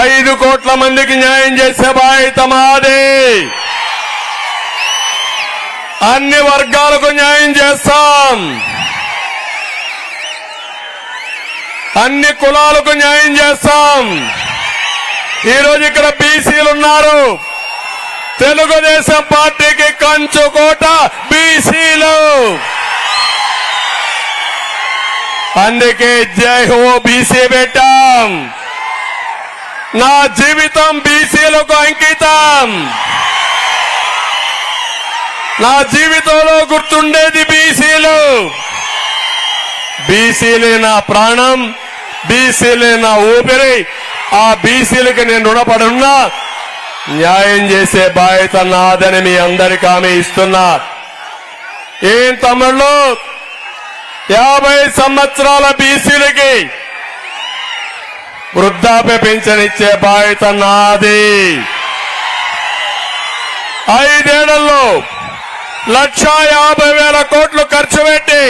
ఐదు కోట్ల మందికి న్యాయం చేసే బాధ్యత మాది. అన్ని వర్గాలకు న్యాయం చేస్తాం. అన్ని కులాలకు న్యాయం చేస్తాం. ఈరోజు ఇక్కడ బీసీలు ఉన్నారు. తెలుగుదేశం పార్టీకి కంచుకోట బీసీలు. అందుకే జై హో బీసీ పెట్టాం నా జీవితం బీసీలకు అంకితం. నా జీవితంలో గుర్తుండేది బీసీలు. బీసీలే నా ప్రాణం బీసీలే నా ఊపిరి. ఆ బీసీలకి నేను రుణపడున్నా. న్యాయం చేసే బాధ్యత నాదని మీ అందరికి ఆమె ఇస్తున్నా. ఏం తమ్ముళ్ళు? యాభై సంవత్సరాల బీసీలకి వృద్ధాప్య పెన్షన్ ఇచ్చే బాధ్యత నాది. ఐదేళ్ళలో లక్ష యాభై వేల కోట్లు ఖర్చు పెట్టి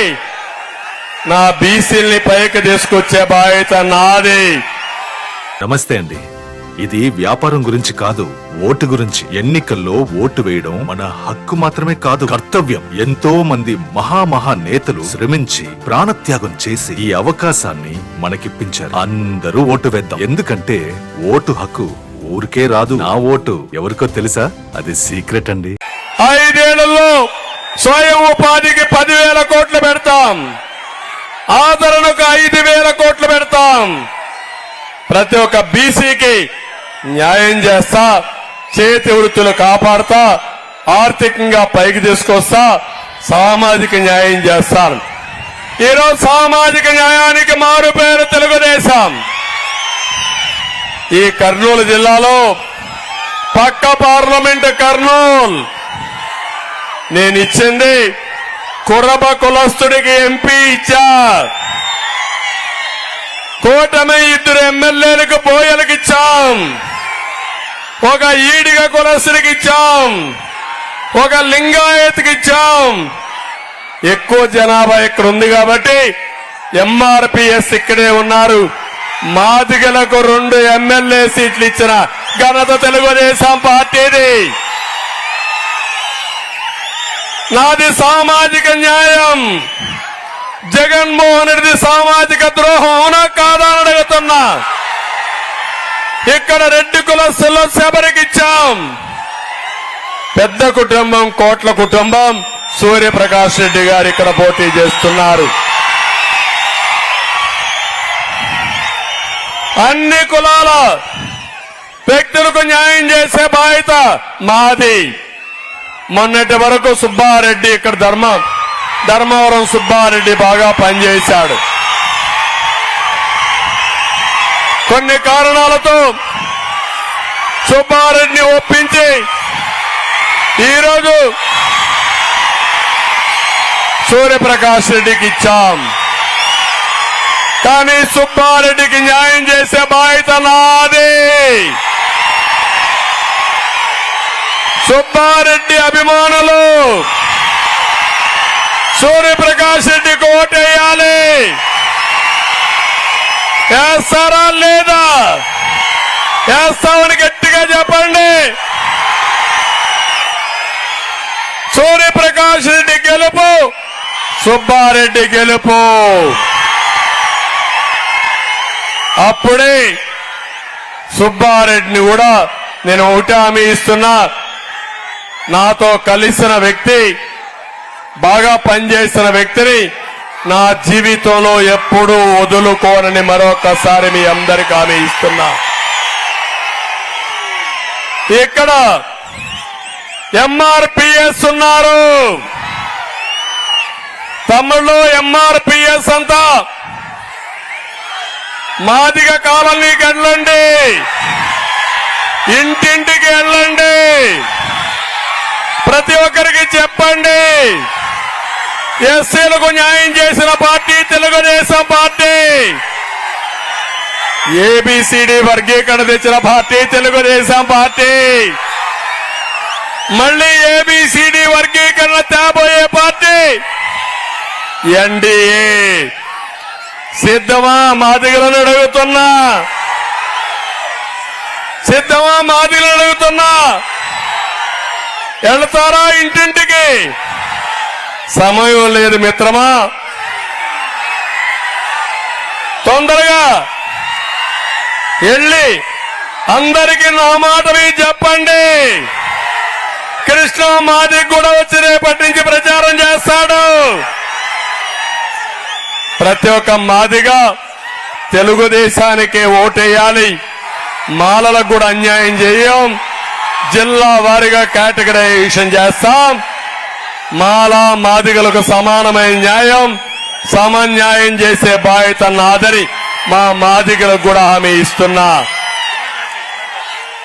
నా బీసీల్ని పైకి తీసుకొచ్చే బాధ్యత నాది. నమస్తే అండి. ఇది వ్యాపారం గురించి కాదు ఓటు గురించి. ఎన్నికల్లో ఓటు వేయడం మన హక్కు మాత్రమే కాదు. కర్తవ్యం. ఎంతో మంది మహామహా నేతలు శ్రమించి ప్రాణత్యాగం చేసి ఈ అవకాశాన్ని మనకిప్పించారు. అందరూ ఓటు వేద్దాం. ఎందుకంటే ఓటు హక్కు ఊరికే రాదు. నా ఓటు ఎవరికో తెలుసా? అది సీక్రెట్ అండి. ఐదేళ్ళలో స్వయం ఉపాధికి పదివేల కోట్లు పెడతాం. ఆదరణకు ఐదు వేల కోట్లు పెడతాం. ప్రతి ఒక్క బీసీకి న్యాయం చేస్తా చేతి వృత్తులు కాపాడుతా ఆర్థికంగా పైకి తీసుకొస్తా సామాజిక న్యాయం చేస్తాను ఈరోజు సామాజిక న్యాయానికి మారు పేరు తెలుగుదేశం. ఈ కర్నూలు జిల్లాలో పక్క పార్లమెంట్ కర్నూల్. నేను ఇచ్చింది కుర్రబ కులస్తుడికి ఎంపీ ఇచ్చా. కూటమి ఇద్దరు ఎమ్మెల్యేలకు పోయలకిచ్చాం ఒక ఈడిగ కులస్తుడికి ఇచ్చాం. ఒక లింగాయత్కి ఇచ్చాం. ఎక్కువ జనాభా ఇక్కడ ఉంది కాబట్టి ఎంఆర్పిఎస్ ఇక్కడే ఉన్నారు. మాదిగలకు రెండు ఎమ్మెల్యే సీట్లు ఇచ్చిన ఘనత తెలుగుదేశం పార్టీది. నాది సామాజిక న్యాయం. జగన్మోహన్ రెడ్డి సామాజిక ద్రోహం అవునా కాదా అని అడుగుతున్నా. ఇక్కడ రెడ్డి కులస్తుల్లో శబరికిచ్చాం. పెద్ద కుటుంబం కోట్ల కుటుంబం. సూర్యప్రకాష్ రెడ్డి గారు ఇక్కడ పోటీ చేస్తున్నారు. అన్ని కులాల వ్యక్తులకు న్యాయం చేసే బాధ్యత మాది. మొన్నటి వరకు సుబ్బారెడ్డి ఇక్కడ ధర్మ ధర్మవరం సుబ్బారెడ్డి బాగా పనిచేశాడు. కొన్ని కారణాలతో సుబ్బారెడ్డిని ఒప్పించి ఈరోజు సూర్యప్రకాష్ రెడ్డికి ఇచ్చాం. కానీ సుబ్బారెడ్డికి న్యాయం చేసే బాధ్యత నాది. సుబ్బారెడ్డి అభిమానులు సూర్యప్రకాష్ రెడ్డికి ఓటేయాలి. వేస్తారా లేదా? వేస్తామని గట్టిగా చెప్పండి. సూర్యప్రకాష్ రెడ్డి గెలుపు సుబ్బారెడ్డి గెలుపు. అప్పుడే సుబ్బారెడ్డిని కూడా నేను ఒకటి హామీ ఇస్తున్నా. నాతో కలిసిన వ్యక్తి బాగా పనిచేసిన వ్యక్తిని నా జీవితంలో ఎప్పుడూ వదులుకోనని మరొకసారి మీ అందరికి ఆమె ఇస్తున్నా. ఇక్కడ ఎంఆర్పిఎస్ ఉన్నారు. తమ్ముళ్ళు ఎంఆర్పిఎస్ అంతా మాదిగ కాలనీకి వెళ్ళండి ఇంటింటికి వెళ్ళండి. ప్రతి ఒక్కరికి చెప్పండి. ఎస్సీలకు న్యాయం చేసిన పార్టీ తెలుగుదేశం పార్టీ. ఏబిసిడి వర్గీకరణ తెచ్చిన పార్టీ తెలుగుదేశం పార్టీ. మళ్ళీ ఏబిసిడి వర్గీకరణ తేబోయే పార్టీ. ఎన్డీఏ సిద్ధమా? మాదిగలను అడుగుతున్నా. సిద్ధమా? మాదిగలను అడుగుతున్నా. వెళ్తారా ఇంటింటికి? సమయం లేదు మిత్రమా. తొందరగా వెళ్ళి అందరికి నా మాట చెప్పండి. కృష్ణ మాది కూడా వచ్చి రేపటి నుంచి ప్రచారం చేస్తాడు. ప్రతి ఒక్క మాదిగా తెలుగుదేశానికి ఓటేయాలి. మాలలకు కూడా అన్యాయం చేయం. జిల్లా వారిగా కేటగరైజేషన్ చేస్తాం. మాల మాదిగలకు సమానమైన న్యాయం సమన్యాయం చేసే బాధ్యత నాదని మా మాదిగలకు కూడా హామీ ఇస్తున్నా.